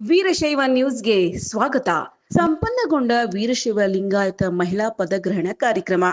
ವೀರಶೈವ ನ್ಯೂಸ್ಗೆ ಸ್ವಾಗತ. ಸಂಪನ್ನಗೊಂಡ ವೀರಶೈವ ಲಿಂಗಾಯತ ಮಹಿಳಾ ಪದಗ್ರಹಣ ಕಾರ್ಯಕ್ರಮ.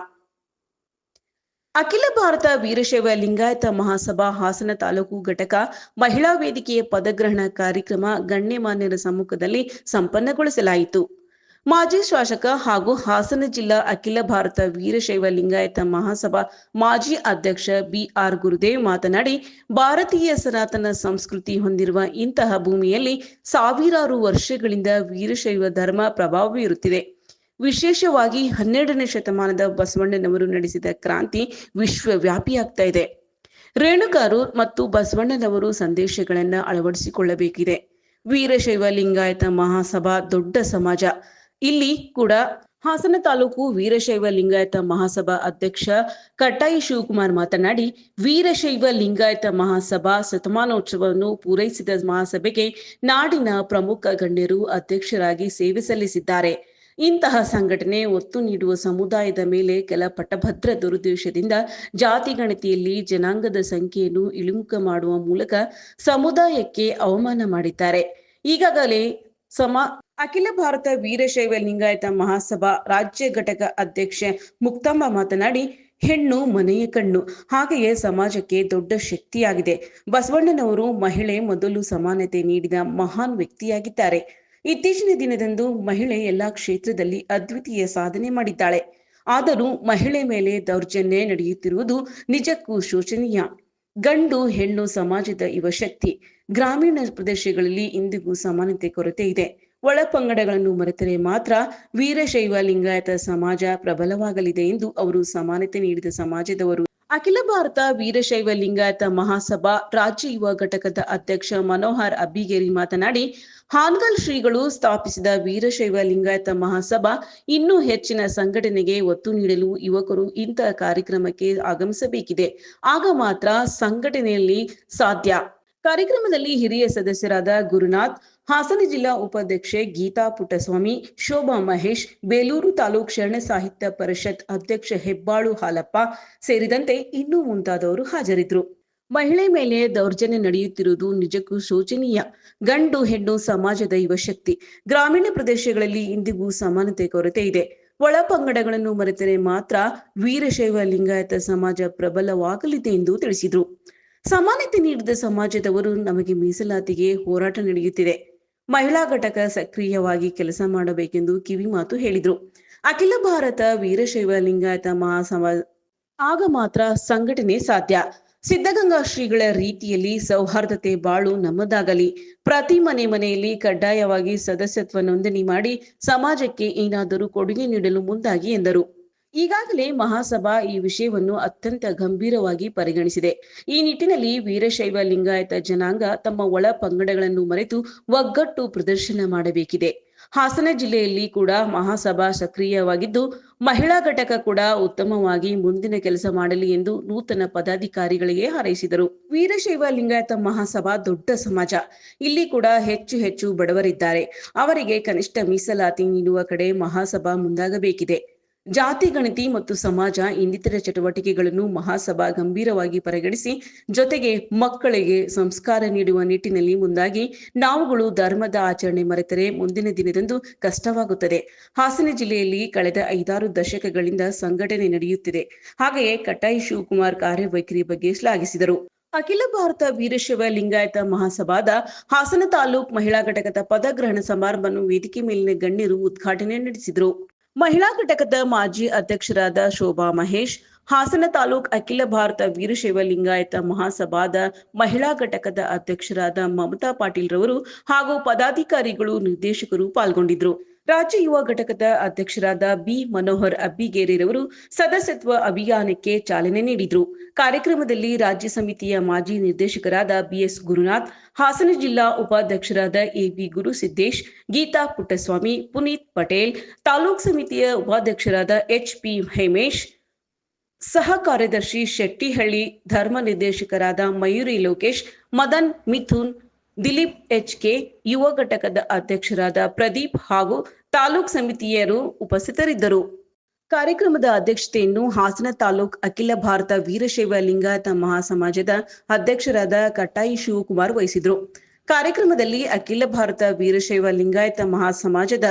ಅಖಿಲ ಭಾರತ ವೀರಶೈವ ಲಿಂಗಾಯತ ಮಹಾಸಭಾ ಹಾಸನ ತಾಲೂಕು ಘಟಕ ಮಹಿಳಾ ವೇದಿಕೆಯ ಪದಗ್ರಹಣ ಕಾರ್ಯಕ್ರಮ ಗಣ್ಯಮಾನ್ಯರ ಸಮ್ಮುಖದಲ್ಲಿ ಸಂಪನ್ನಗೊಳಿಸಲಾಯಿತು. ಮಾಜಿ ಶಾಸಕ ಹಾಗೂ ಹಾಸನ ಜಿಲ್ಲಾ ಅಖಿಲ ಭಾರತ ವೀರಶೈವ ಲಿಂಗಾಯತ ಮಹಾಸಭಾ ಮಾಜಿ ಅಧ್ಯಕ್ಷ ಬಿಆರ್ ಗುರುದೇವ್ ಮಾತನಾಡಿ, ಭಾರತೀಯ ಸನಾತನ ಸಂಸ್ಕೃತಿ ಹೊಂದಿರುವ ಇಂತಹ ಭೂಮಿಯಲ್ಲಿ ಸಾವಿರಾರು ವರ್ಷಗಳಿಂದ ವೀರಶೈವ ಧರ್ಮ ಪ್ರಭಾವ ಬೀರುತ್ತಿದೆ. ವಿಶೇಷವಾಗಿ ಹನ್ನೆರಡನೇ ಶತಮಾನದ ಬಸವಣ್ಣನವರು ನಡೆಸಿದ ಕ್ರಾಂತಿ ವಿಶ್ವವ್ಯಾಪಿಯಾಗ್ತಾ ಇದೆ. ರೇಣುಕಾರು ಮತ್ತು ಬಸವಣ್ಣನವರು ಸಂದೇಶಗಳನ್ನು ಅಳವಡಿಸಿಕೊಳ್ಳಬೇಕಿದೆ. ವೀರಶೈವ ಲಿಂಗಾಯತ ಮಹಾಸಭಾ ದೊಡ್ಡ ಸಮಾಜ ಇಲ್ಲಿ ಕೂಡ ಹಾಸನ ತಾಲೂಕು ವೀರಶೈವ ಲಿಂಗಾಯತ ಮಹಾಸಭಾ ಅಧ್ಯಕ್ಷ ಕಟ್ಟಾಯಿ ಶಿವಕುಮಾರ್ ಮಾತನಾಡಿ, ವೀರಶೈವ ಲಿಂಗಾಯತ ಮಹಾಸಭಾ ಶತಮಾನೋತ್ಸವವನ್ನು ಪೂರೈಸಿದ ಮಹಾಸಭೆಗೆ ನಾಡಿನ ಪ್ರಮುಖ ಗಣ್ಯರು ಅಧ್ಯಕ್ಷರಾಗಿ ಸೇವೆ ಸಲ್ಲಿಸಿದ್ದಾರೆ. ಇಂತಹ ಸಂಘಟನೆ ಒತ್ತು ನೀಡುವ ಸಮುದಾಯದ ಮೇಲೆ ಕೆಲ ಪಟ್ಟಭದ್ರ ದುರುದ್ದೇಶದಿಂದ ಜಾತಿ ಗಣತಿಯಲ್ಲಿ ಜನಾಂಗದ ಸಂಖ್ಯೆಯನ್ನು ಇಳಿಮುಖ ಮಾಡುವ ಮೂಲಕ ಸಮುದಾಯಕ್ಕೆ ಅವಮಾನ ಮಾಡಿದ್ದಾರೆ. ಈಗಾಗಲೇ ಸಮ ಅಖಿಲ ಭಾರತ ವೀರಶೈವ ಲಿಂಗಾಯತ ಮಹಾಸಭಾ ರಾಜ್ಯ ಘಟಕ ಅಧ್ಯಕ್ಷೆ ಮುಕ್ತಾಂಬ ಮಾತನಾಡಿ, ಹೆಣ್ಣು ಮನೆಯ ಕಣ್ಣು, ಹಾಗೆಯೇ ಸಮಾಜಕ್ಕೆ ದೊಡ್ಡ ಶಕ್ತಿಯಾಗಿದೆ. ಬಸವಣ್ಣನವರು ಮಹಿಳೆ ಮೊದಲು ಸಮಾನತೆ ನೀಡಿದ ಮಹಾನ್ ವ್ಯಕ್ತಿಯಾಗಿದ್ದಾರೆ. ಇತ್ತೀಚಿನ ದಿನದಂದು ಮಹಿಳೆ ಎಲ್ಲಾ ಕ್ಷೇತ್ರದಲ್ಲಿ ಅದ್ವಿತೀಯ ಸಾಧನೆ ಮಾಡಿದ್ದಾಳೆ. ಆದರೂ ಮಹಿಳೆ ಮೇಲೆ ದೌರ್ಜನ್ಯ ನಡೆಯುತ್ತಿರುವುದು ನಿಜಕ್ಕೂ ಶೋಚನೀಯ. ಗಂಡು ಹೆಣ್ಣು ಸಮಾಜದ ಯುವ ಶಕ್ತಿ ಗ್ರಾಮೀಣ ಪ್ರದೇಶಗಳಲ್ಲಿ ಇಂದಿಗೂ ಸಮಾನತೆ ಕೊರತೆ ಇದೆ. ಒಳ ಪಂಗಡಗಳನ್ನು ಮರೆತರೆ ಮಾತ್ರ ವೀರಶೈವ ಲಿಂಗಾಯತ ಸಮಾಜ ಪ್ರಬಲವಾಗಲಿದೆ ಎಂದು ಅವರು ಸಮಾನತೆ ನೀಡಿದ ಸಮಾಜದವರು. ಅಖಿಲ ಭಾರತ ವೀರಶೈವ ಲಿಂಗಾಯತ ಮಹಾಸಭಾ ರಾಜ್ಯ ಯುವ ಘಟಕದ ಅಧ್ಯಕ್ಷ ಮನೋಹರ್ ಅಬ್ಬಿಗೇರಿ ಮಾತನಾಡಿ, ಹಾನ್ಗಲ್ ಶ್ರೀಗಳು ಸ್ಥಾಪಿಸಿದ ವೀರಶೈವ ಲಿಂಗಾಯತ ಮಹಾಸಭಾ ಇನ್ನೂ ಹೆಚ್ಚಿನ ಸಂಘಟನೆಗೆ ಒತ್ತು ನೀಡಲು ಯುವಕರು ಇಂತಹ ಕಾರ್ಯಕ್ರಮಕ್ಕೆ ಆಗಮಿಸಬೇಕಿದೆ. ಆಗ ಮಾತ್ರ ಸಂಘಟನೆಯಲ್ಲಿ ಸಾಧ್ಯ. ಕಾರ್ಯಕ್ರಮದಲ್ಲಿ ಹಿರಿಯ ಸದಸ್ಯರಾದ ಗುರುನಾಥ್, ಹಾಸನ ಜಿಲ್ಲಾ ಉಪಾಧ್ಯಕ್ಷೆ ಗೀತಾ ಪುಟ್ಟಸ್ವಾಮಿ, ಶೋಭಾ ಮಹೇಶ್, ಬೇಲೂರು ತಾಲೂಕ್ ಶರಣ ಸಾಹಿತ್ಯ ಪರಿಷತ್ ಅಧ್ಯಕ್ಷ ಹೆಬ್ಬಾಳು ಹಾಲಪ್ಪ ಸೇರಿದಂತೆ ಇನ್ನೂ ಮುಂತಾದವರು ಹಾಜರಿದ್ದರು. ಮಹಿಳೆ ಮೇಲೆ ದೌರ್ಜನ್ಯ ನಡೆಯುತ್ತಿರುವುದು ನಿಜಕ್ಕೂ ಶೋಚನೀಯ. ಗಂಡು ಹೆಣ್ಣು ಸಮಾಜದ ಯುವಶಕ್ತಿ. ಗ್ರಾಮೀಣ ಪ್ರದೇಶಗಳಲ್ಲಿ ಇಂದಿಗೂ ಸಮಾನತೆ ಕೊರತೆ ಇದೆ. ಒಳ ಪಂಗಡಗಳನ್ನು ಮರೆತರೆ ಮಾತ್ರ ವೀರಶೈವ ಲಿಂಗಾಯತ ಸಮಾಜ ಪ್ರಬಲವಾಗಲಿದೆ ಎಂದು ತಿಳಿಸಿದರು. ಸಮಾನತೆ ನೀಡಿದ ಸಮಾಜದವರು ನಮಗೆ ಮೀಸಲಾತಿಗೆ ಹೋರಾಟ ನಡೆಯುತ್ತಿದೆ. ಮಹಿಳಾ ಘಟಕ ಸಕ್ರಿಯವಾಗಿ ಕೆಲಸ ಮಾಡಬೇಕೆಂದು ಕಿವಿ ಮಾತು ಹೇಳಿದ್ರು. ಅಖಿಲ ಭಾರತ ವೀರಶೈವ ಲಿಂಗಾಯತ ಮಹಾಸಮ, ಆಗ ಮಾತ್ರ ಸಂಘಟನೆ ಸಾಧ್ಯ. ಸಿದ್ಧಗಂಗಾ ಶ್ರೀಗಳ ರೀತಿಯಲ್ಲಿ ಸೌಹಾರ್ದತೆ ಬಾಳು ನಮ್ಮದಾಗಲಿ. ಪ್ರತಿ ಮನೆ ಮನೆಯಲ್ಲಿ ಕಡ್ಡಾಯವಾಗಿ ಸದಸ್ಯತ್ವ ನೋಂದಣಿ ಮಾಡಿ ಸಮಾಜಕ್ಕೆ ಏನಾದರೂ ಕೊಡುಗೆ ನೀಡಲು ಮುಂದಾಗಿ ಎಂದರು. ಈಗಾಗಲೇ ಮಹಾಸಭಾ ಈ ವಿಷಯವನ್ನು ಅತ್ಯಂತ ಗಂಭೀರವಾಗಿ ಪರಿಗಣಿಸಿದೆ. ಈ ನಿಟ್ಟಿನಲ್ಲಿ ವೀರಶೈವ ಲಿಂಗಾಯತ ಜನಾಂಗ ತಮ್ಮ ಒಳ ಪಂಗಡಗಳನ್ನು ಮರೆತು ಒಗ್ಗಟ್ಟು ಪ್ರದರ್ಶನ ಮಾಡಬೇಕಿದೆ. ಹಾಸನ ಜಿಲ್ಲೆಯಲ್ಲಿ ಕೂಡ ಮಹಾಸಭಾ ಸಕ್ರಿಯವಾಗಿದ್ದು, ಮಹಿಳಾ ಘಟಕ ಕೂಡ ಉತ್ತಮವಾಗಿ ಮುಂದಿನ ಕೆಲಸ ಮಾಡಲಿ ಎಂದು ನೂತನ ಪದಾಧಿಕಾರಿಗಳಿಗೆ ಹಾರೈಸಿದರು. ವೀರಶೈವ ಲಿಂಗಾಯತ ಮಹಾಸಭಾ ದೊಡ್ಡ ಸಮಾಜ. ಇಲ್ಲಿ ಕೂಡ ಹೆಚ್ಚು ಹೆಚ್ಚು ಬಡವರಿದ್ದಾರೆ. ಅವರಿಗೆ ಕನಿಷ್ಠ ಮೀಸಲಾತಿ ನೀಡುವ ಕಡೆ ಮಹಾಸಭಾ ಮುಂದಾಗಬೇಕಿದೆ. ಜಾತಿ, ಗಣತಿ ಮತ್ತು ಸಮಾಜ ಇನ್ನಿತರ ಚಟುವಟಿಕೆಗಳನ್ನು ಮಹಾಸಭಾ ಗಂಭೀರವಾಗಿ ಪರಿಗಣಿಸಿ ಜೊತೆಗೆ ಮಕ್ಕಳಿಗೆ ಸಂಸ್ಕಾರ ನೀಡುವ ನಿಟ್ಟಿನಲ್ಲಿ ಮುಂದಾಗಿ ನಾವುಗಳು ಧರ್ಮದ ಆಚರಣೆ ಮರೆತರೆ ಮುಂದಿನ ದಿನದಂದು ಕಷ್ಟವಾಗುತ್ತದೆ. ಹಾಸನ ಜಿಲ್ಲೆಯಲ್ಲಿ ಕಳೆದ ಐದಾರು ದಶಕಗಳಿಂದ ಸಂಘಟನೆ ನಡೆಯುತ್ತಿದೆ. ಹಾಗೆಯೇ ಕಟ್ಟಾಯಿ ಶಿವಕುಮಾರ್ ಕಾರ್ಯವೈಖರಿ ಬಗ್ಗೆ ಶ್ಲಾಘಿಸಿದರು. ಅಖಿಲ ಭಾರತ ವೀರಶೈವ ಲಿಂಗಾಯತ ಮಹಾಸಭಾದ ಹಾಸನ ತಾಲೂಕ್ ಮಹಿಳಾ ಘಟಕದ ಪದಗ್ರಹಣ ಸಮಾರಂಭವನ್ನು ವೇದಿಕೆ ಮೇಲಿನ ಗಣ್ಯರು ಉದ್ಘಾಟನೆ ನಡೆಸಿದರು. ಮಹಿಳಾ ಘಟಕದ ಮಾಜಿ ಅಧ್ಯಕ್ಷರಾದ ಶೋಭಾ ಮಹೇಶ್, ಹಾಸನ ತಾಲೂಕ್ ಅಖಿಲ ಭಾರತ ವೀರಶೈವ ಲಿಂಗಾಯತ ಮಹಾಸಭಾದ ಮಹಿಳಾ ಘಟಕದ ಅಧ್ಯಕ್ಷರಾದ ಮಮತಾ ಪಾಟೀಲ್ ರವರು ಹಾಗೂ ಪದಾಧಿಕಾರಿಗಳು ನಿರ್ದೇಶಕರು ಪಾಲ್ಗೊಂಡಿದ್ರು ರಾಜ್ಯ ಯುವ ಘಟಕದ ಅಧ್ಯಕ್ಷರಾದ ಬಿ ಮನೋಹರ್ ಅಬ್ಬಿಗೇರಿರವರು ಸದಸ್ಯತ್ವ ಅಭಿಯಾನಕ್ಕೆ ಚಾಲನೆ ನೀಡಿದರು. ಕಾರ್ಯಕ್ರಮದಲ್ಲಿ ರಾಜ್ಯ ಸಮಿತಿಯ ಮಾಜಿ ನಿರ್ದೇಶಕರಾದ ಬಿಎಸ್ ಗುರುನಾಥ್, ಹಾಸನ ಜಿಲ್ಲಾ ಉಪಾಧ್ಯಕ್ಷರಾದ ಎಬಿ ಗುರುಸಿದ್ದೇಶ್ ಗೀತಾ ಪುಟ್ಟಸ್ವಾಮಿ, ಪುನೀತ್ ಪಟೇಲ್, ತಾಲೂಕ್ ಸಮಿತಿಯ ಉಪಾಧ್ಯಕ್ಷರಾದ ಎಚ್ ಪಿ ಹೇಮೇಶ್, ಸಹ ಕಾರ್ಯದರ್ಶಿ ಶೆಟ್ಟಿಹಳ್ಳಿ, ಧರ್ಮ ನಿರ್ದೇಶಕರಾದ ಮಯೂರಿ ಲೋಕೇಶ್, ಮದನ್ ಮಿಥುನ್ ದಿಲೀಪ್ ಎಚ್ ಕೆ ಯುವ ಘಟಕದ ಅಧ್ಯಕ್ಷರಾದ ಪ್ರದೀಪ್ ಹಾಗೂ ತಾಲೂಕ್ ಸಮಿತಿಯರು ಉಪಸ್ಥಿತರಿದ್ದರು. ಕಾರ್ಯಕ್ರಮದ ಅಧ್ಯಕ್ಷತೆಯನ್ನು ಹಾಸನ ತಾಲೂಕ್ ಅಖಿಲ ಭಾರತ ವೀರಶೈವ ಲಿಂಗಾಯತ ಮಹಾಸಮಾಜದ ಅಧ್ಯಕ್ಷರಾದ ಕಟ್ಟಾಯಿ ಶಿವಕುಮಾರ್ ವಹಿಸಿದರು. ಕಾರ್ಯಕ್ರಮದಲ್ಲಿ ಅಖಿಲ ಭಾರತ ವೀರಶೈವ ಲಿಂಗಾಯತ ಮಹಾಸಮಾಜದ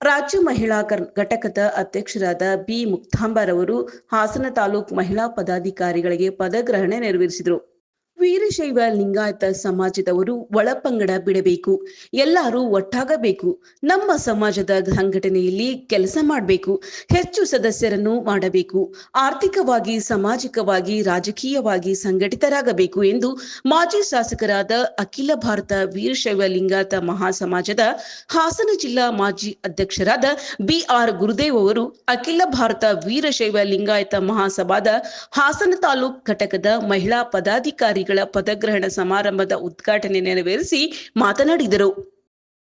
ರಾಜ್ಯ ಮಹಿಳಾ ಘಟಕದ ಅಧ್ಯಕ್ಷರಾದ ಬಿ ಮುಕ್ತಾಂಬರವರು ಹಾಸನ ತಾಲೂಕು ಮಹಿಳಾ ಪದಾಧಿಕಾರಿಗಳಿಗೆ ಪದಗ್ರಹಣ ನೆರವೇರಿಸಿದರು. ವೀರಶೈವ ಲಿಂಗಾಯತ ಸಮಾಜದವರು ಒಳಪಂಗಡ ಬಿಡಬೇಕು. ಎಲ್ಲರೂ ಒಟ್ಟಾಗಬೇಕು. ನಮ್ಮ ಸಮಾಜದ ಸಂಘಟನೆಯಲ್ಲಿ ಕೆಲಸ ಮಾಡಬೇಕು. ಹೆಚ್ಚು ಸದಸ್ಯರನ್ನು ಮಾಡಬೇಕು. ಆರ್ಥಿಕವಾಗಿ, ಸಾಮಾಜಿಕವಾಗಿ, ರಾಜಕೀಯವಾಗಿ ಸಂಘಟಿತರಾಗಬೇಕು ಎಂದು ಮಾಜಿ ಶಾಸಕರಾದ ಅಖಿಲ ಭಾರತ ವೀರಶೈವ ಲಿಂಗಾಯತ ಮಹಾಸಮಾಜದ ಹಾಸನ ಜಿಲ್ಲಾ ಮಾಜಿ ಅಧ್ಯಕ್ಷರಾದ ಬಿಆರ್ ಗುರುದೇವ್ ಅವರು ಅಖಿಲ ಭಾರತ ವೀರಶೈವ ಲಿಂಗಾಯತ ಮಹಾಸಭಾದ ಹಾಸನ ತಾಲೂಕ್ ಘಟಕದ ಮಹಿಳಾ ಪದಾಧಿಕಾರಿಗಳ ಪದಗ್ರಹಣ ಸಮಾರಂಭದ ಉದ್ಘಾಟನೆ ನೆರವೇರಿಸಿ ಮಾತನಾಡಿದರು.